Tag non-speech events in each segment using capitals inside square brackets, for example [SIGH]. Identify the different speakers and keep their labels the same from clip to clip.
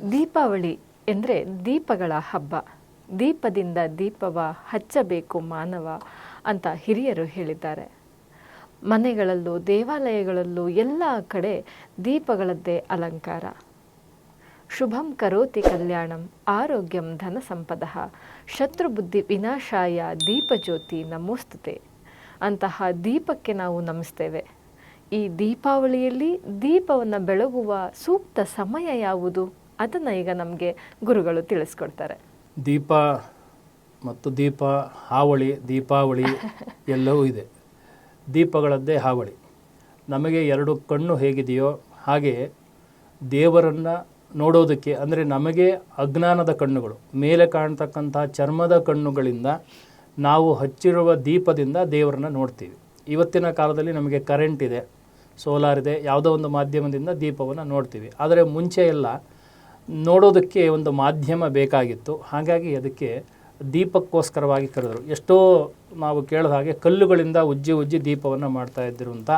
Speaker 1: ದೀಪಾವಳಿ ಎಂದರೆ ದೀಪಗಳ ಹಬ್ಬ. ದೀಪದಿಂದ ದೀಪವ ಹಚ್ಚಬೇಕು ಮಾನವ ಅಂತ ಹಿರಿಯರು ಹೇಳಿದ್ದಾರೆ. ಮನೆಗಳಲ್ಲೂ, ದೇವಾಲಯಗಳಲ್ಲೂ ಎಲ್ಲ ಕಡೆ ದೀಪಗಳದ್ದೇ ಅಲಂಕಾರ. ಶುಭಂ ಕರೋತಿ ಕಲ್ಯಾಣಂ ಆರೋಗ್ಯಂ ಧನ ಸಂಪದ ಶತ್ರುಬುದ್ಧಿ ವಿನಾಶಾಯ ದೀಪಜ್ಯೋತಿ ನಮೋಸ್ತುತೆ ಅಂತಹ ದೀಪಕ್ಕೆ ನಾವು ನಮಿಸ್ತೇವೆ. ಈ ದೀಪಾವಳಿಯಲ್ಲಿ ದೀಪವನ್ನು ಬೆಳಗುವ ಸೂಕ್ತ ಸಮಯ ಯಾವುದು? ಅದನ್ನು ಈಗ ನಮಗೆ ಗುರುಗಳು ತಿಳಿಸ್ಕೊಡ್ತಾರೆ.
Speaker 2: ದೀಪ ಮತ್ತು ದೀಪ ಹಾವಳಿ ದೀಪಾವಳಿ [LAUGHS] ಎಲ್ಲವೂ ಇದೆ. ದೀಪಗಳದ್ದೇ ಹಾವಳಿ. ನಮಗೆ ಎರಡು ಕಣ್ಣು ಹೇಗಿದೆಯೋ ಹಾಗೆ ದೇವರನ್ನು ನೋಡೋದಕ್ಕೆ ಅಂದರೆ ನಮಗೆ ಅಜ್ಞಾನದ ಕಣ್ಣುಗಳು ಮೇಲೆ ಕಾಣ್ತಕ್ಕಂಥ ಚರ್ಮದ ಕಣ್ಣುಗಳಿಂದ ನಾವು ಹಚ್ಚಿರುವ ದೀಪದಿಂದ ದೇವರನ್ನ ನೋಡ್ತೀವಿ. ಇವತ್ತಿನ ಕಾಲದಲ್ಲಿ ನಮಗೆ ಕರೆಂಟ್ ಇದೆ ಸೋಲಾರ್ ಇದೆ ಯಾವುದೋ ಒಂದು ಮಾಧ್ಯಮದಿಂದ ದೀಪವನ್ನು ನೋಡ್ತೀವಿ. ಆದರೆ ಮುಂಚೆ ಎಲ್ಲ ನೋಡೋದಕ್ಕೆ ಒಂದು ಮಾಧ್ಯಮ ಬೇಕಾಗಿತ್ತು. ಹಾಗಾಗಿ ಅದಕ್ಕೆ ದೀಪಕ್ಕೋಸ್ಕರವಾಗಿ ಕರೆದರು. ಎಷ್ಟೋ ನಾವು ಕೇಳಿದ ಹಾಗೆ ಕಲ್ಲುಗಳಿಂದ ಉಜ್ಜಿ ಉಜ್ಜಿ ದೀಪವನ್ನು ಮಾಡ್ತಾ ಇದ್ದರು ಅಂತ.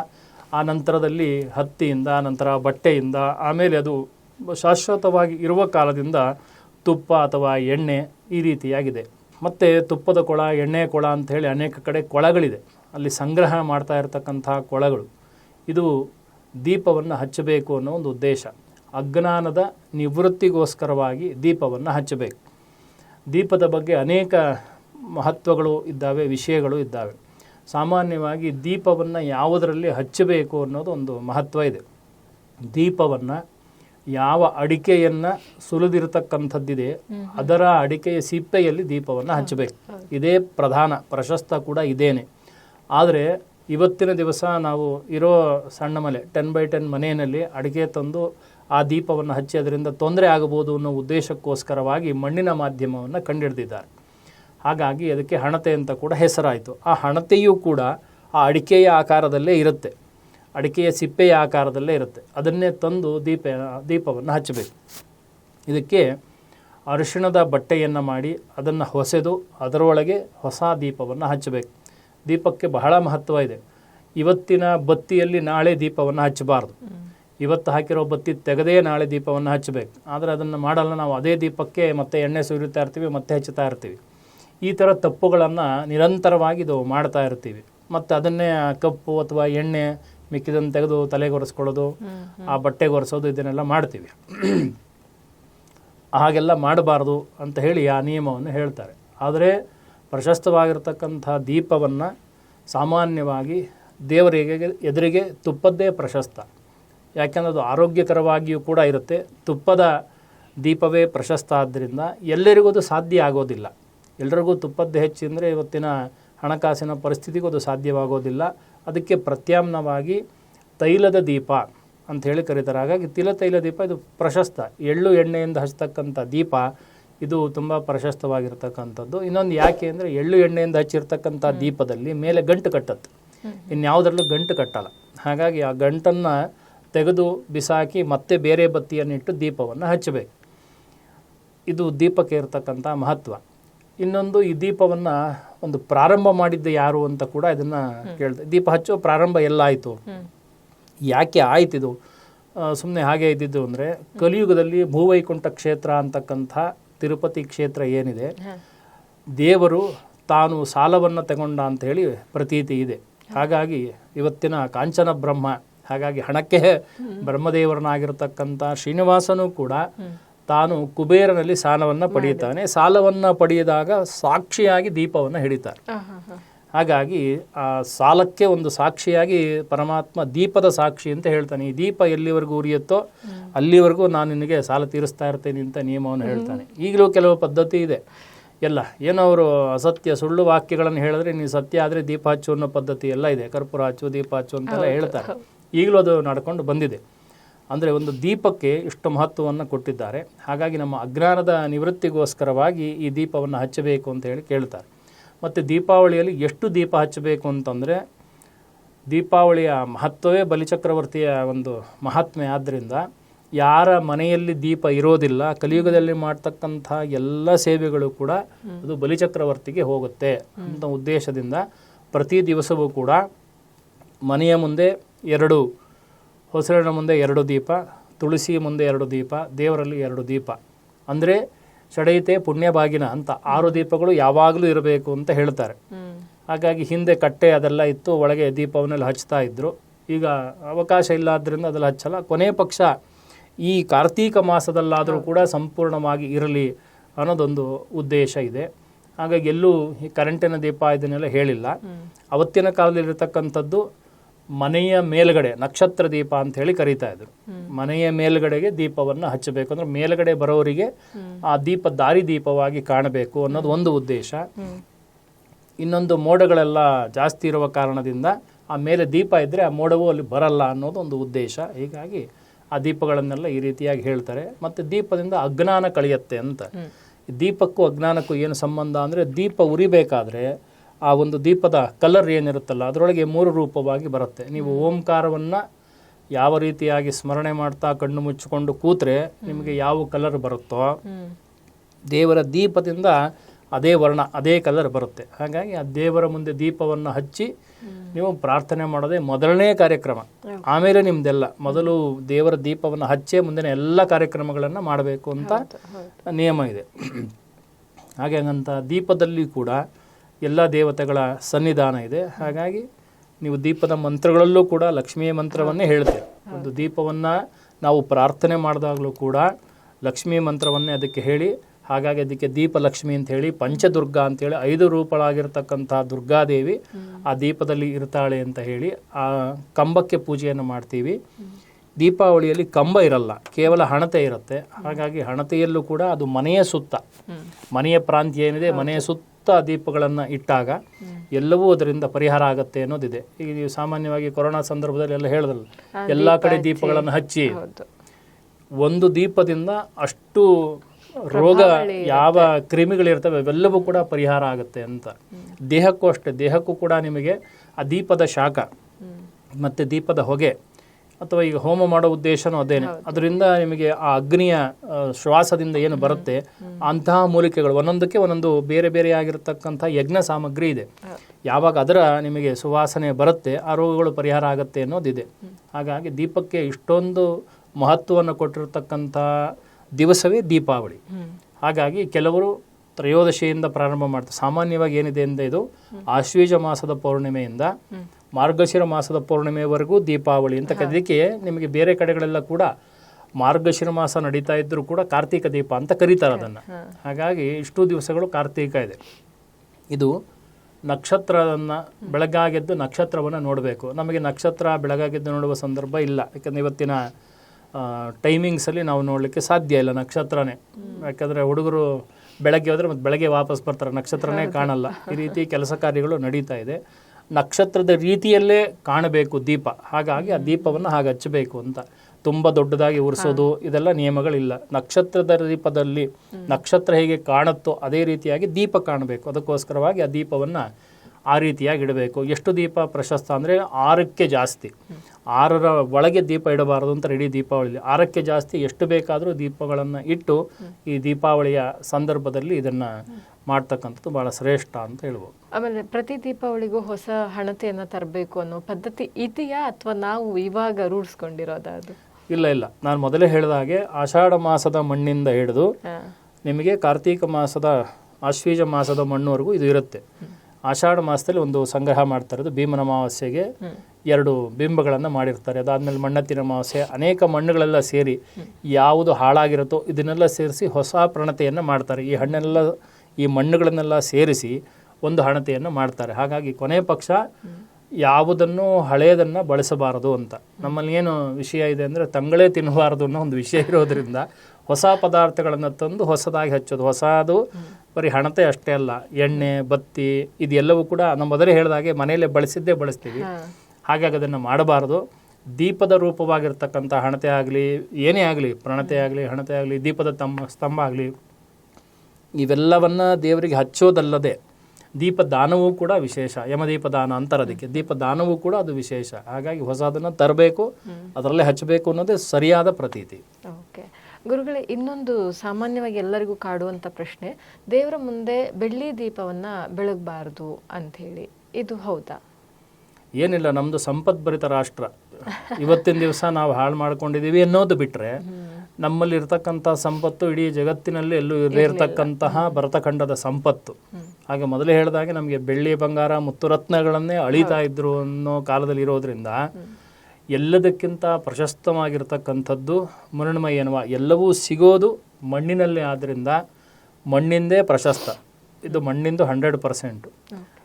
Speaker 2: ಆ ನಂತರದಲ್ಲಿ ಹತ್ತಿಯಿಂದ ನಂತರ ಬಟ್ಟೆಯಿಂದ, ಆಮೇಲೆ ಅದು ಶಾಶ್ವತವಾಗಿ ಇರುವ ಕಾಲದಿಂದ ತುಪ್ಪ ಅಥವಾ ಎಣ್ಣೆ ಈ ರೀತಿಯಾಗಿದೆ. ಮತ್ತು ತುಪ್ಪದ ಕೊಳ, ಎಣ್ಣೆ ಕೊಳ ಅಂತ ಹೇಳಿ ಅನೇಕ ಕಡೆ ಕೊಳಗಳಿದೆ. ಅಲ್ಲಿ ಸಂಗ್ರಹ ಮಾಡ್ತಾ ಇರತಕ್ಕಂಥ ಕೊಳಗಳು. ಇದು ದೀಪವನ್ನು ಹಚ್ಚಬೇಕು ಅನ್ನೋ ಒಂದು ಉದ್ದೇಶ. ಅಜ್ಞಾನದ ನಿವೃತ್ತಿಗೋಸ್ಕರವಾಗಿ ದೀಪವನ್ನು ಹಚ್ಚಬೇಕು. ದೀಪದ ಬಗ್ಗೆ ಅನೇಕ ಮಹತ್ವಗಳು ಇದ್ದಾವೆ, ವಿಷಯಗಳು ಇದ್ದಾವೆ. ಸಾಮಾನ್ಯವಾಗಿ ದೀಪವನ್ನು ಯಾವುದರಲ್ಲಿ ಹಚ್ಚಬೇಕು ಅನ್ನೋದು ಒಂದು ಮಹತ್ವ ಇದೆ. ದೀಪವನ್ನು ಯಾವ ಅಡಿಕೆಯನ್ನು ಸುಲಿದಿರತಕ್ಕಂಥದ್ದಿದೆ, ಅದರ ಅಡಿಕೆಯ ಸಿಪ್ಪೆಯಲ್ಲಿ ದೀಪವನ್ನು ಹಚ್ಚಬೇಕು. ಇದೇ ಪ್ರಧಾನ, ಪ್ರಶಸ್ತ ಕೂಡ ಇದೇನೆ. ಆದರೆ ಇವತ್ತಿನ ದಿವಸ ನಾವು ಇರೋ ಸಣ್ಣ ಮನೆ ಟೆನ್ ಬೈ ಟೆನ್ ಮನೆಯಲ್ಲಿ ಅಡಿಕೆ ತಂದು ಆ ದೀಪವನ್ನು ಹಚ್ಚಿ ತೊಂದರೆ ಆಗಬಹುದು ಅನ್ನೋ ಉದ್ದೇಶಕ್ಕೋಸ್ಕರವಾಗಿ ಮಣ್ಣಿನ ಮಾಧ್ಯಮವನ್ನು ಕಂಡುಹಿಡಿದಿದ್ದಾರೆ ಹಾಗಾಗಿ ಅದಕ್ಕೆ ಹಣತೆ ಅಂತ ಕೂಡ ಹೆಸರಾಯಿತು. ಆ ಹಣತೆಯೂ ಕೂಡ ಆ ಅಡಿಕೆಯ ಆಕಾರದಲ್ಲೇ ಇರುತ್ತೆ. ಅಡಿಕೆಯ ಸಿಪ್ಪೆಯ ಆಕಾರದಲ್ಲೇ ಇರುತ್ತೆ. ಅದನ್ನೇ ತಂದು ದೀಪ, ದೀಪವನ್ನು ಹಚ್ಚಬೇಕು. ಇದಕ್ಕೆ ಅರಿಶಿಣದ ಬಟ್ಟೆಯನ್ನು ಮಾಡಿ ಅದನ್ನು ಹೊಸೆದು ಅದರೊಳಗೆ ಹೊಸ ದೀಪವನ್ನು ಹಚ್ಚಬೇಕು. ದೀಪಕ್ಕೆ ಬಹಳ ಮಹತ್ವ ಇದೆ. ಇವತ್ತಿನ ಬತ್ತಿಯಲ್ಲಿ ನಾಳೆ ದೀಪವನ್ನು ಹಚ್ಚಬಾರ್ದು. ಇವತ್ತು ಹಾಕಿರೋ ಬತ್ತಿ ತೆಗೆದೇ ನಾಳೆ ದೀಪವನ್ನು ಹಚ್ಚಬೇಕು. ಆದರೆ ಅದನ್ನು ಮಾಡಲ್ಲ ನಾವು. ಅದೇ ದೀಪಕ್ಕೆ ಮತ್ತೆ ಎಣ್ಣೆ ಸುರಿತಾ ಇರ್ತೀವಿ ಮತ್ತೆ ಹಚ್ಚುತ್ತಾ ಇರ್ತೀವಿ. ಈ ಥರ ತಪ್ಪುಗಳನ್ನು ನಿರಂತರವಾಗಿ ಇದು ಮಾಡ್ತಾ ಇರ್ತೀವಿ. ಮತ್ತು ಅದನ್ನೇ ಕಪ್ಪು ಅಥವಾ ಎಣ್ಣೆ ಮಿಕ್ಕಿದನ್ನು ತೆಗೆದು ತಲೆಗೆ ಒರೆಸ್ಕೊಳ್ಳೋದು ಆ ಬಟ್ಟೆಗೆ ಒರೆಸೋದು ಇದನ್ನೆಲ್ಲ ಮಾಡ್ತೀವಿ. ಹಾಗೆಲ್ಲ ಮಾಡಬಾರ್ದು ಅಂತ ಹೇಳಿ ಆ ನಿಯಮವನ್ನು ಹೇಳ್ತಾರೆ. ಆದರೆ ಪ್ರಶಸ್ತವಾಗಿರ್ತಕ್ಕಂಥ ದೀಪವನ್ನು ಸಾಮಾನ್ಯವಾಗಿ ದೇವರಿಗೆ ಎದುರಿಗೆ ತುಪ್ಪದ್ದೇ ಪ್ರಶಸ್ತ. ಯಾಕೆಂದ್ರೆ ಅದು ಆರೋಗ್ಯಕರವಾಗಿಯೂ ಕೂಡ ಇರುತ್ತೆ. ತುಪ್ಪದ ದೀಪವೇ ಪ್ರಶಸ್ತ ಆದ್ದರಿಂದ ಎಲ್ಲರಿಗೂ ಅದು ಸಾಧ್ಯ ಆಗೋದಿಲ್ಲ. ಎಲ್ರಿಗೂ ತುಪ್ಪದ್ದು ಹೆಚ್ಚಿಂದರೆ ಇವತ್ತಿನ ಹಣಕಾಸಿನ ಪರಿಸ್ಥಿತಿಗೂ ಅದು ಸಾಧ್ಯವಾಗೋದಿಲ್ಲ. ಅದಕ್ಕೆ ಪ್ರತ್ಯಾಮ್ನವಾಗಿ ತೈಲದ ದೀಪ ಅಂತ ಹೇಳಿ ಕರೀತಾರೆ. ಹಾಗಾಗಿ ತಿಲ ತೈಲ ದೀಪ ಇದು ಪ್ರಶಸ್ತ. ಎಳ್ಳು ಎಣ್ಣೆಯಿಂದ ಹಚ್ಚತಕ್ಕಂಥ ದೀಪ ಇದು ತುಂಬ ಪ್ರಶಸ್ತವಾಗಿರ್ತಕ್ಕಂಥದ್ದು. ಇನ್ನೊಂದು ಯಾಕೆ ಅಂದರೆ ಎಳ್ಳು ಎಣ್ಣೆಯಿಂದ ಹಚ್ಚಿರ್ತಕ್ಕಂಥ ದೀಪದಲ್ಲಿ ಮೇಲೆ ಗಂಟು ಕಟ್ಟತ್ತೆ. ಇನ್ಯಾವುದರಲ್ಲೂ ಗಂಟು ಕಟ್ಟಲ್ಲ. ಹಾಗಾಗಿ ಆ ಗಂಟನ್ನು ತೆಗೆದು ಬಿಸಾಕಿ ಮತ್ತೆ ಬೇರೆ ಬತ್ತಿಯನ್ನಿಟ್ಟು ದೀಪವನ್ನು ಹಚ್ಚಬೇಕು. ಇದು ದೀಪಕ್ಕೆ ಇರತಕ್ಕಂಥ ಮಹತ್ವ. ಇನ್ನೊಂದು ಈ ದೀಪವನ್ನು ಒಂದು ಪ್ರಾರಂಭ ಮಾಡಿದ್ದು ಯಾರು ಅಂತ ಕೂಡ ಇದನ್ನು ಕೇಳಿದೆ ದೀಪ ಹಚ್ಚೋ ಪ್ರಾರಂಭ ಎಲ್ಲ ಆಯಿತು. ಯಾಕೆ ಆಯ್ತಿದು ಸುಮ್ಮನೆ ಹಾಗೆ ಇದ್ದಿದ್ದು ಅಂದರೆ ಕಲಿಯುಗದಲ್ಲಿ ಭೂವೈಕುಂಠ ಕ್ಷೇತ್ರ ಅಂತಕ್ಕಂಥ ತಿರುಪತಿ ಕ್ಷೇತ್ರ ಏನಿದೆ ದೇವರು ತಾನು ಸಾಲವನ್ನು ತಗೊಂಡ ಅಂತ ಹೇಳಿ ಪ್ರತೀತಿ ಇದೆ. ಹಾಗಾಗಿ ಇವತ್ತಿನ ಕಾಂಚನ ಬ್ರಹ್ಮ ಹಾಗಾಗಿ ಹಣಕ್ಕೆ ಬ್ರಹ್ಮದೇವರನಾಗಿರ್ತಕ್ಕಂಥ ಶ್ರೀನಿವಾಸನೂ ಕೂಡ ತಾನು ಕುಬೇರನಲ್ಲಿ ಸಾಲವನ್ನು ಪಡೆಯುತ್ತಾನೆ. ಸಾಲವನ್ನು ಪಡೆಯದಾಗ ಸಾಕ್ಷಿಯಾಗಿ ದೀಪವನ್ನು ಹಿಡಿತಾರೆ. ಹಾಗಾಗಿ ಆ ಸಾಲಕ್ಕೆ ಒಂದು ಸಾಕ್ಷಿಯಾಗಿ ಪರಮಾತ್ಮ ದೀಪದ ಸಾಕ್ಷಿ ಅಂತ ಹೇಳ್ತಾನೆ. ಈ ದೀಪ ಎಲ್ಲಿವರೆಗೂ ಉರಿಯುತ್ತೋ ಅಲ್ಲಿವರೆಗೂ ನಾನು ನಿನಗೆ ಸಾಲ ತೀರಿಸ್ತಾ ಇರ್ತೇನೆ ಅಂತ ನಿಯಮವನ್ನು ಹೇಳ್ತಾನೆ. ಈಗಲೂ ಕೆಲವು ಪದ್ಧತಿ ಇದೆ. ಎಲ್ಲ ಏನೋ ಅವರು ಅಸತ್ಯ ಸುಳ್ಳು ವಾಕ್ಯಗಳನ್ನು ಹೇಳಿದ್ರೆ ನೀನು ಸತ್ಯ ಆದರೆ ದೀಪ ಹಚ್ಚು ಅನ್ನೋ ಪದ್ಧತಿ ಎಲ್ಲ ಇದೆ. ಕರ್ಪೂರ ಹಚ್ಚು ದೀಪ ಹಚ್ಚು ಅಂತೆಲ್ಲ ಹೇಳ್ತಾರೆ. ಈಗಲೂ ಅದು ನಡ್ಕೊಂಡು ಬಂದಿದೆ. ಅಂದರೆ ಒಂದು ದೀಪಕ್ಕೆ ಇಷ್ಟು ಮಹತ್ವವನ್ನು ಕೊಟ್ಟಿದ್ದಾರೆ. ಹಾಗಾಗಿ ನಮ್ಮ ಅಜ್ಞಾನದ ನಿವೃತ್ತಿಗೋಸ್ಕರವಾಗಿ ಈ ದೀಪವನ್ನು ಹಚ್ಚಬೇಕು ಅಂತ ಹೇಳಿ ಕೇಳ್ತಾರೆ. ಮತ್ತು ದೀಪಾವಳಿಯಲ್ಲಿ ಎಷ್ಟು ದೀಪ ಹಚ್ಚಬೇಕು ಅಂತಂದರೆ ದೀಪಾವಳಿಯ ಮಹತ್ವವೇ ಬಲಿಚಕ್ರವರ್ತಿಯ ಒಂದು ಮಹಾತ್ಮೆ ಆದ್ದರಿಂದ ಯಾರ ಮನೆಯಲ್ಲಿ ದೀಪ ಇರೋದಿಲ್ಲ, ಕಲಿಯುಗದಲ್ಲಿ ಮಾಡ್ತಕ್ಕಂಥ ಎಲ್ಲ ಸೇವೆಗಳು ಕೂಡ ಅದು ಬಲಿಚಕ್ರವರ್ತಿಗೆ ಹೋಗುತ್ತೆ ಅಂತ ಉದ್ದೇಶದಿಂದ ಪ್ರತಿ ದಿವಸವೂ ಕೂಡ ಮನೆಯ ಮುಂದೆ ಎರಡು ಹೊಸರಿನ ಮುಂದೆ ಎರಡು ದೀಪ ತುಳಸಿ ಮುಂದೆ ಎರಡು ದೀಪ ದೇವರಲ್ಲಿ ಎರಡು ದೀಪ. ಅಂದರೆ ಷಡೈತೆ ಪುಣ್ಯಭಾಗಿನ ಅಂತ ಆರು ದೀಪಗಳು ಯಾವಾಗಲೂ ಇರಬೇಕು ಅಂತ ಹೇಳ್ತಾರೆ. ಹಾಗಾಗಿ ಹಿಂದೆ ಕಟ್ಟೆ ಅದೆಲ್ಲ ಇತ್ತು ಒಳಗೆ ದೀಪವನ್ನೆಲ್ಲ ಹಚ್ತಾ ಇದ್ದರು ಈಗ ಅವಕಾಶ ಇಲ್ಲ ಆದ್ದರಿಂದ ಅದೆಲ್ಲ ಹಚ್ಚಲ್ಲ. ಕೊನೆ ಪಕ್ಷ ಈ ಕಾರ್ತೀಕ ಮಾಸದಲ್ಲಾದರೂ ಕೂಡ ಸಂಪೂರ್ಣವಾಗಿ ಇರಲಿ ಅನ್ನೋದೊಂದು ಉದ್ದೇಶ ಇದೆ. ಹಾಗಾಗಿ ಎಲ್ಲೂ ಈ ಕರೆಂಟಿನ ದೀಪ ಇದನ್ನೆಲ್ಲ ಹೇಳಿಲ್ಲ. ಅವತ್ತಿನ ಕಾಲದಲ್ಲಿರ್ತಕ್ಕಂಥದ್ದು ಮನೆಯ ಮೇಲ್ಗಡೆ ನಕ್ಷತ್ರ ದೀಪ ಅಂತ ಹೇಳಿ ಕರೀತಾ ಇದ್ರು. ಮನೆಯ ಮೇಲ್ಗಡೆಗೆ ದೀಪವನ್ನು ಹಚ್ಚಬೇಕು. ಅಂದ್ರೆ ಮೇಲ್ಗಡೆ ಬರೋರಿಗೆ ಆ ದೀಪ ದಾರಿ ದೀಪವಾಗಿ ಕಾಣಬೇಕು ಅನ್ನೋದು ಒಂದು ಉದ್ದೇಶ. ಇನ್ನೊಂದು ಮೋಡಗಳೆಲ್ಲ ಜಾಸ್ತಿ ಇರುವ ಕಾರಣದಿಂದ ಆ ಮೇಲೆ ದೀಪ ಇದ್ದರೆ ಆ ಮೋಡವು ಅಲ್ಲಿ ಬರಲ್ಲ ಅನ್ನೋದು ಒಂದು ಉದ್ದೇಶ. ಹೀಗಾಗಿ ಆ ದೀಪಗಳನ್ನೆಲ್ಲ ಈ ರೀತಿಯಾಗಿ ಹೇಳ್ತಾರೆ. ಮತ್ತೆ ದೀಪದಿಂದ ಅಜ್ಞಾನ ಕಳೆಯುತ್ತೆ ಅಂತ. ದೀಪಕ್ಕೂ ಅಜ್ಞಾನಕ್ಕೂ ಏನು ಸಂಬಂಧ ಅಂದರೆ ದೀಪ ಉರಿಬೇಕಾದ್ರೆ ಆ ಒಂದು ದೀಪದ ಕಲರ್ ಏನಿರುತ್ತಲ್ಲ ಅದರೊಳಗೆ ಮೂರು ರೂಪವಾಗಿ ಬರುತ್ತೆ. ನೀವು ಓಂಕಾರವನ್ನು ಯಾವ ರೀತಿಯಾಗಿ ಸ್ಮರಣೆ ಮಾಡ್ತಾ ಕಣ್ಣು ಮುಚ್ಚಿಕೊಂಡು ಕೂತ್ರೆ ನಿಮಗೆ ಯಾವ ಕಲರ್ ಬರುತ್ತೋ ದೇವರ ದೀಪದಿಂದ ಅದೇ ವರ್ಣ ಅದೇ ಕಲರ್ ಬರುತ್ತೆ. ಹಾಗಾಗಿ ಆ ದೇವರ ಮುಂದೆ ದೀಪವನ್ನು ಹಚ್ಚಿ ನೀವು ಪ್ರಾರ್ಥನೆ ಮಾಡೋದೇ ಮೊದಲನೇ ಕಾರ್ಯಕ್ರಮ. ಆಮೇಲೆ ನಿಮ್ದೆಲ್ಲ ಮೊದಲು ದೇವರ ದೀಪವನ್ನು ಹಚ್ಚೇ ಮುಂದಿನ ಎಲ್ಲ ಕಾರ್ಯಕ್ರಮಗಳನ್ನು ಮಾಡಬೇಕು ಅಂತ ನಿಯಮ ಇದೆ. ಹಾಗೆ ಹಾಗಂತ ದೀಪದಲ್ಲಿ ಕೂಡ ಎಲ್ಲ ದೇವತೆಗಳ ಸನ್ನಿಧಾನ ಇದೆ. ಹಾಗಾಗಿ ನೀವು ದೀಪದ ಮಂತ್ರಗಳಲ್ಲೂ ಕೂಡ ಲಕ್ಷ್ಮಿಯ ಮಂತ್ರವನ್ನೇ ಹೇಳ್ತೇವೆ ಒಂದು ದೀಪವನ್ನು ನಾವು ಪ್ರಾರ್ಥನೆ ಮಾಡಿದಾಗಲೂ ಕೂಡ ಲಕ್ಷ್ಮೀ ಮಂತ್ರವನ್ನೇ ಅದಕ್ಕೆ ಹೇಳಿ, ಹಾಗಾಗಿ ಅದಕ್ಕೆ ದೀಪಲಕ್ಷ್ಮಿ ಅಂತ ಹೇಳಿ, ಪಂಚದುರ್ಗಾ ಅಂತೇಳಿ ಐದು ರೂಪಗಳಾಗಿರ್ತಕ್ಕಂಥ ದುರ್ಗಾದೇವಿ ಆ ದೀಪದಲ್ಲಿ ಇರ್ತಾಳೆ ಅಂತ ಹೇಳಿ ಆ ಕಂಬಕ್ಕೆ ಪೂಜೆಯನ್ನು ಮಾಡ್ತೀವಿ. ದೀಪಾವಳಿಯಲ್ಲಿ ಕಂಬ ಇರಲ್ಲ ಕೇವಲ ಹಣತೆ ಇರುತ್ತೆ. ಹಾಗಾಗಿ ಹಣತೆಯಲ್ಲೂ ಕೂಡ ಅದು ಮನೆಯ ಸುತ್ತ. ಮನೆಯ ಪ್ರಾಂತ್ಯ ಏನಿದೆ ಮನೆಯ ಸುತ್ತ ದೀಪಗಳನ್ನು ಇಟ್ಟಾಗ ಎಲ್ಲವೂ ಅದರಿಂದ ಪರಿಹಾರ ಆಗುತ್ತೆ ಅನ್ನೋದಿದೆ. ಈಗ ನೀವು ಸಾಮಾನ್ಯವಾಗಿ ಕೊರೋನಾ ಸಂದರ್ಭದಲ್ಲಿ ಎಲ್ಲ ಹೇಳಿದ್ರಲ್ಲ ಎಲ್ಲ ಕಡೆ ದೀಪಗಳನ್ನು ಹಚ್ಚಿ. ಒಂದು ದೀಪದಿಂದ ಅಷ್ಟು ರೋಗ ಯಾವ ಕ್ರಿಮಿಗಳಿರ್ತವೆ ಅವೆಲ್ಲವೂ ಕೂಡ ಪರಿಹಾರ ಆಗುತ್ತೆ ಅಂತ. ದೇಹಕ್ಕೂ ಅಷ್ಟೇ ದೇಹಕ್ಕೂ ಕೂಡ ನಿಮಗೆ ಆ ದೀಪದ ಶಾಖ ಮತ್ತು ದೀಪದ ಹೊಗೆ ಅಥವಾ ಈಗ ಹೋಮ ಮಾಡೋ ಉದ್ದೇಶನೂ ಅದೇನೆ. ಅದರಿಂದ ನಿಮಗೆ ಆ ಅಗ್ನಿಯ ಶ್ವಾಸದಿಂದ ಏನು ಬರುತ್ತೆ? ಅಂತಹ ಮೂಲಿಕೆಗಳು. ಒಂದೊಂದಕ್ಕೆ ಒಂದೊಂದು ಬೇರೆ ಬೇರೆ ಆಗಿರತಕ್ಕಂಥ ಯಜ್ಞ ಸಾಮಗ್ರಿ ಇದೆ. ಯಾವಾಗ ಅದರ ನಿಮಗೆ ಸುವಾಸನೆ ಬರುತ್ತೆ ಆ ರೋಗಗಳು ಪರಿಹಾರ ಆಗುತ್ತೆ ಅನ್ನೋದಿದೆ. ಹಾಗಾಗಿ ದೀಪಕ್ಕೆ ಇಷ್ಟೊಂದು ಮಹತ್ವವನ್ನು ಕೊಟ್ಟಿರತಕ್ಕಂಥ ದಿವಸವೇ ದೀಪಾವಳಿ. ಹಾಗಾಗಿ ಕೆಲವರು ತ್ರಯೋದಶಿಯಿಂದ ಪ್ರಾರಂಭ ಮಾಡ್ತಾರೆ. ಸಾಮಾನ್ಯವಾಗಿ ಏನಿದೆ ಅಂದರೆ ಇದು ಆಶ್ವೀಜ ಮಾಸದ ಪೌರ್ಣಿಮೆಯಿಂದ ಮಾರ್ಗಶಿರ ಮಾಸದ ಪೂರ್ಣಿಮೆವರೆಗೂ ದೀಪಾವಳಿ ಅಂತ ಕರೀಲಿಕ್ಕೆ ನಿಮಗೆ ಬೇರೆ ಕಡೆಗಳೆಲ್ಲ ಕೂಡ ಮಾರ್ಗಶಿರ ಮಾಸ ನಡೀತಾ ಇದ್ದರೂ ಕೂಡ ಕಾರ್ತೀಕ ದೀಪ ಅಂತ ಕರೀತಾರೆ ಅದನ್ನು. ಹಾಗಾಗಿ ಇಷ್ಟು ದಿವಸಗಳು ಕಾರ್ತೀಕ ಇದೆ. ಇದು ನಕ್ಷತ್ರವನ್ನು ಬೆಳಗಾಗೆದ್ದು ನಕ್ಷತ್ರವನ್ನು ನೋಡಬೇಕು. ನಮಗೆ ನಕ್ಷತ್ರ ಬೆಳಗಾಗೆದ್ದು ನೋಡುವ ಸಂದರ್ಭ ಇಲ್ಲ. ಯಾಕಂದರೆ ಇವತ್ತಿನ ಟೈಮಿಂಗ್ಸಲ್ಲಿ ನಾವು ನೋಡಲಿಕ್ಕೆ ಸಾಧ್ಯ ಇಲ್ಲ ನಕ್ಷತ್ರನೇ. ಯಾಕಂದರೆ ಹುಡುಗರು ಬೆಳಗ್ಗೆ ಹೋದರೆ ಮತ್ತು ಬೆಳಗ್ಗೆ ವಾಪಸ್ ಬರ್ತಾರೆ. ನಕ್ಷತ್ರನೇ ಕಾಣಲ್ಲ. ಈ ರೀತಿ [LAUGHS] ಕೆಲಸ ಕಾರ್ಯಗಳು ನಡೀತಾ ಇದೆ. ನಕ್ಷತ್ರದ ರೀತಿಯಲ್ಲೇ ಕಾಣಬೇಕು ದೀಪ. ಹಾಗಾಗಿ ಆ ದೀಪವನ್ನು ಹಾಗೆ ಹಚ್ಚಬೇಕು ಅಂತ. ತುಂಬ ದೊಡ್ಡದಾಗಿ ಉರಿಸೋದು ಇದೆಲ್ಲ ನಿಯಮಗಳಿಲ್ಲ. ನಕ್ಷತ್ರದ ದೀಪದಲ್ಲಿ ನಕ್ಷತ್ರ ಹೇಗೆ ಕಾಣುತ್ತೋ ಅದೇ ರೀತಿಯಾಗಿ ದೀಪ ಕಾಣಬೇಕು. ಅದಕ್ಕೋಸ್ಕರವಾಗಿ ಆ ದೀಪವನ್ನು ಆ ರೀತಿಯಾಗಿ ಇಡಬೇಕು. ಎಷ್ಟು ದೀಪ ಪ್ರಶಸ್ತ ಅಂದರೆ ಆರಕ್ಕೆ ಜಾಸ್ತಿ. ಆರರ ಒಳಗೆ ದೀಪ ಇಡಬಾರದು ಅಂತ ಇಡೀ ದೀಪಾವಳಿ ಆರಕ್ಕೆ ಜಾಸ್ತಿ ಎಷ್ಟು ಬೇಕಾದರೂ ದೀಪಗಳನ್ನು ಇಟ್ಟು ಈ ದೀಪಾವಳಿಯ ಸಂದರ್ಭದಲ್ಲಿ ಇದನ್ನು ಮಾಡ್ತಕ್ಕಂಥದ್ದು ಭಾಳ ಶ್ರೇಷ್ಠ ಅಂತ ಹೇಳ್ಬೋದು.
Speaker 1: ಆಮೇಲೆ ಪ್ರತಿ ದೀಪಾವಳಿಗೂ ಹೊಸ ಹಣತೆಯನ್ನ ತರಬೇಕು ಅನ್ನೋ ಪದ್ಧತಿ ಇದೆಯಾ ಅಥವಾ ನಾವು ಇವಾಗ ರೂಢಿಸ್ಕೊಂಡಿರೋದ ಅದು
Speaker 2: ಇಲ್ಲ ಇಲ್ಲ. ನಾನು ಮೊದಲೇ ಹೇಳಿದ ಹಾಗೆ ಆಷಾಢ ಮಾಸದ ಮಣ್ಣಿಂದ ಹಿಡಿದು ನಿಮಗೆ ಕಾರ್ತೀಕ ಮಾಸದ ಆಶ್ವೀಜ ಮಾಸದ ಮಣ್ಣುವರೆಗೂ ಇದು ಇರುತ್ತೆ. ಆಷಾಢ ಮಾಸದಲ್ಲಿ ಒಂದು ಸಂಗ್ರಹ ಮಾಡ್ತಾ ಇರೋದು ಭೀಮನ ಅಮಾವಾಸ್ಯೆಗೆ ಎರಡು ಬಿಂಬಗಳನ್ನು ಮಾಡಿರ್ತಾರೆ. ಅದಾದಮೇಲೆ ಮಣ್ಣತ್ತಿನ ಅಮಾವಾಸ್ಯೆ ಅನೇಕ ಮಣ್ಣುಗಳೆಲ್ಲ ಸೇರಿ ಯಾವುದು ಹಾಳಾಗಿರುತ್ತೋ ಇದನ್ನೆಲ್ಲ ಸೇರಿಸಿ ಹೊಸ ಪ್ರಣತೆಯನ್ನು ಮಾಡ್ತಾರೆ. ಈ ಹಣ್ಣೆಲ್ಲ ಈ ಮಣ್ಣುಗಳನ್ನೆಲ್ಲ ಸೇರಿಸಿ ಒಂದು ಹಣತೆಯನ್ನು ಮಾಡ್ತಾರೆ. ಹಾಗಾಗಿ ಕೊನೆ ಪಕ್ಷ ಯಾವುದನ್ನು ಹಳೆಯದನ್ನು ಬಳಸಬಾರದು ಅಂತ. ನಮ್ಮಲ್ಲಿ ಏನು ವಿಷಯ ಇದೆ ಅಂದರೆ ತಂಗಳೇ ತಿನ್ನಬಾರದು ಅನ್ನೋ ಒಂದು ವಿಷಯ ಇರೋದ್ರಿಂದ ಹೊಸ ಪದಾರ್ಥಗಳನ್ನು ತಂದು ಹೊಸದಾಗಿ ಹಚ್ಚೋದು. ಹೊಸದು ಬರೀ ಹಣತೆ ಅಷ್ಟೇ ಅಲ್ಲ ಎಣ್ಣೆ ಬತ್ತಿ ಇದೆಲ್ಲವೂ ಕೂಡ ನಮ್ಮ ಮೊದಲೇ ಹೇಳಿದಾಗೆ ಮನೆಯಲ್ಲೇ ಬಳಸಿದ್ದೇ ಬಳಸ್ತೀವಿ. ಹಾಗಾಗಿ ಅದನ್ನು ಮಾಡಬಾರದು. ದೀಪದ ರೂಪವಾಗಿರ್ತಕ್ಕಂಥ ಹಣತೆ ಆಗಲಿ ಏನೇ ಆಗಲಿ ಪ್ರಣತೆ ಆಗಲಿ ಹಣತೆ ಆಗಲಿ ದೀಪದ ತಮ್ಮ ಸ್ತಂಭ ಆಗಲಿ ಇವೆಲ್ಲವನ್ನ ದೇವರಿಗೆ ಹಚ್ಚೋದಲ್ಲದೆ ದೀಪ ದಾನವೂ ಕೂಡ ವಿಶೇಷ ಯಮದೀಪ ದಾನ ಅಂತಾರೆ ಅದಕ್ಕೆ. ದೀಪ ದಾನವೂ ಕೂಡ ಅದು ವಿಶೇಷ. ಹಾಗಾಗಿ ಹೊಸದನ್ನು ತರಬೇಕು ಅದರಲ್ಲೇ ಹಚ್ಚಬೇಕು ಅನ್ನೋದೇ ಸರಿಯಾದ ಪ್ರತೀತಿ.
Speaker 1: ಓಕೆ. ಗುರುಗಳೇ ಇನ್ನೊಂದು ಸಾಮಾನ್ಯವಾಗಿ ಎಲ್ಲರಿಗೂ ಕಾಡುವಂತ ಪ್ರಶ್ನೆ ದೇವರ ಮುಂದೆ ಬೆಳ್ಳಿ ದೀಪವನ್ನ ಬೆಳಗಬಾರದು ಅಂತ ಹೇಳಿ ಇದು ಹೌದಾ?
Speaker 2: ಏನಿಲ್ಲ ನಮ್ಮದು ಸಂಪದ್ಭರಿತ ರಾಷ್ಟ್ರ. ಇವತ್ತಿನ ದಿವಸ ನಾವು ಹಾಳು ಮಾಡ್ಕೊಂಡಿದ್ದೀವಿ ಅನ್ನೋದು ಬಿಟ್ಟರೆ ನಮ್ಮಲ್ಲಿ ಇರ್ತಕ್ಕಂತಹ ಸಂಪತ್ತು ಇಡೀ ಜಗತ್ತಿನಲ್ಲಿ ಎಲ್ಲೂ ಇರತಕ್ಕಂತಹ ಭರತಖಂಡದ ಸಂಪತ್ತು. ಹಾಗೆ ಮೊದಲೇ ಹೇಳಿದಾಗೆ ನಮಗೆ ಬೆಳ್ಳಿ ಬಂಗಾರ ಮುತ್ತು ರತ್ನಗಳನ್ನೇ ಅಳಿತಾ ಇದ್ರು ಅನ್ನೋ ಕಾಲದಲ್ಲಿ ಇರೋದ್ರಿಂದ ಎಲ್ಲದಕ್ಕಿಂತ ಪ್ರಶಸ್ತವಾಗಿರ್ತಕ್ಕಂಥದ್ದು ಮೃಣ್ಮಯ ಎನ್ನುವ ಎಲ್ಲವೂ ಸಿಗೋದು ಮಣ್ಣಿನಲ್ಲಿ ಆದ್ದರಿಂದ ಮಣ್ಣಿಂದೇ ಪ್ರಶಸ್ತ. ಇದು ಮಣ್ಣಿಂದು ಹಂಡ್ರೆಡ್ ಪರ್ಸೆಂಟು.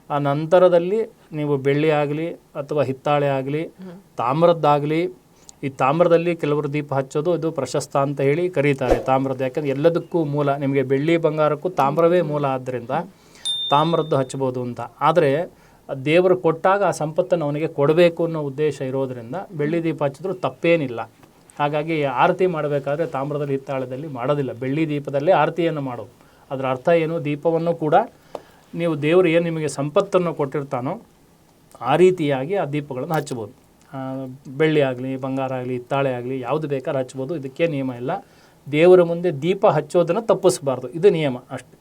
Speaker 2: ಆ ನಂತರದಲ್ಲಿ ನೀವು ಬೆಳ್ಳಿ ಆಗಲಿ ಅಥವಾ ಹಿತ್ತಾಳೆ ಆಗಲಿ ತಾಮ್ರದ್ದಾಗಲಿ ಈ ತಾಮ್ರದಲ್ಲಿ ಕೆಲವರು ದೀಪ ಹಚ್ಚೋದು ಇದು ಪ್ರಶಸ್ತ ಅಂತ ಹೇಳಿ ಕರೀತಾರೆ. ತಾಮ್ರದ ಯಾಕಂದ್ರೆ ಎಲ್ಲದಕ್ಕೂ ಮೂಲ. ನಿಮಗೆ ಬೆಳ್ಳಿ ಬಂಗಾರಕ್ಕೂ ತಾಮ್ರವೇ ಮೂಲ ಆದ್ದರಿಂದ ತಾಮ್ರದ್ದು ಹಚ್ಬೋದು ಅಂತ. ಆದರೆ ದೇವರು ಕೊಟ್ಟಾಗ ಆ ಸಂಪತ್ತನ್ನು ಅವನಿಗೆ ಕೊಡಬೇಕು ಅನ್ನೋ ಉದ್ದೇಶ ಇರೋದರಿಂದ ಬೆಳ್ಳಿ ದೀಪ ಹಚ್ಚಿದ್ರು ತಪ್ಪೇನಿಲ್ಲ. ಹಾಗಾಗಿ ಆರತಿ ಮಾಡಬೇಕಾದ್ರೆ ತಾಮ್ರದಲ್ಲಿ ಹಿತ್ತಾಳದಲ್ಲಿ ಮಾಡೋದಿಲ್ಲ. ಬೆಳ್ಳಿ ದೀಪದಲ್ಲೇ ಆರತಿಯನ್ನು ಮಾಡೋದು. ಅದರ ಅರ್ಥ ಏನು? ದೀಪವನ್ನು ಕೂಡ ನೀವು ದೇವರು ಏನು ನಿಮಗೆ ಸಂಪತ್ತನ್ನು ಕೊಟ್ಟಿರ್ತಾನೋ ಆ ರೀತಿಯಾಗಿ ಆ ದೀಪಗಳನ್ನು ಹಚ್ಬೋದು ಬೆಳ್ಳಿ ಆಗಲಿ, ಬಂಗಾರ ಆಗಲಿ ಹಿತ್ತಾಳೆ ಆಗಲಿ, ಯಾವುದು ಬೇಕಾದ್ರೂ ಹಚ್ಬೋದು. ಇದಕ್ಕೆ ನಿಯಮ ಇಲ್ಲ. ದೇವರ ಮುಂದೆ ದೀಪ ಹಚ್ಚೋದನ್ನು ತಪ್ಪಿಸಬಾರ್ದು. ಇದು ನಿಯಮ ಅಷ್ಟೆ.